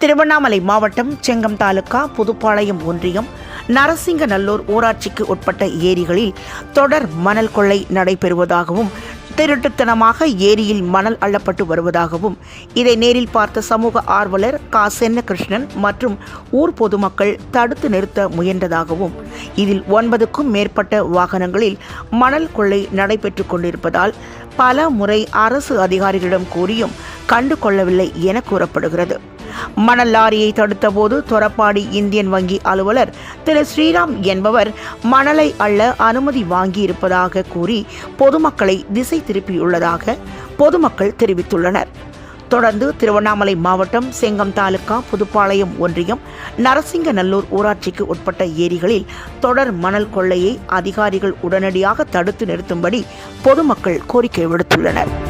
திருவண்ணாமலை மாவட்டம் செங்கம் தாலுகா புதுப்பாளையம் ஒன்றியம் நரசிங்கநல்லூர் ஊராட்சிக்கு உட்பட்ட ஏரிகளில் தொடர் மணல் கொள்ளை நடைபெறுவதாகவும் திருட்டுத்தனமாக ஏரியில் மணல் அள்ளப்பட்டு வருவதாகவும் இதை நேரில் பார்த்த சமூக ஆர்வலர் கா. சென்னகிருஷ்ணன் மற்றும் ஊர் பொதுமக்கள் தடுத்து நிறுத்த முயன்றதாகவும் இதில் ஒன்பதுக்கும் மேற்பட்ட வாகனங்களில் மணல் கொள்ளை நடைபெற்று கொண்டிருப்பதால் பல முறை அரசு அதிகாரிகளிடம் கூறியும் கண்டு கொள்ளவில்லை என கூறப்படுகிறது. மணல் லாரியை தடுத்தபோது தொரப்பாடி இந்தியன் வங்கி அலுவலர் திரு ஸ்ரீராம் என்பவர் மணலை அள்ள அனுமதி வாங்கியிருப்பதாக கூறி பொதுமக்களை திசை திருப்பியுள்ளதாக பொதுமக்கள் தெரிவித்துள்ளனர். தொடர்ந்து திருவண்ணாமலை மாவட்டம் செங்கம் தாலுகா புதுப்பாளையம் ஒன்றியம் நரசிங்கநல்லூர் ஊராட்சிக்கு உட்பட்ட ஏரிகளில் தொடர் மணல் கொள்ளையை அதிகாரிகள் உடனடியாக தடுத்து நிறுத்தும்படி பொதுமக்கள் கோரிக்கை விடுத்துள்ளனர்.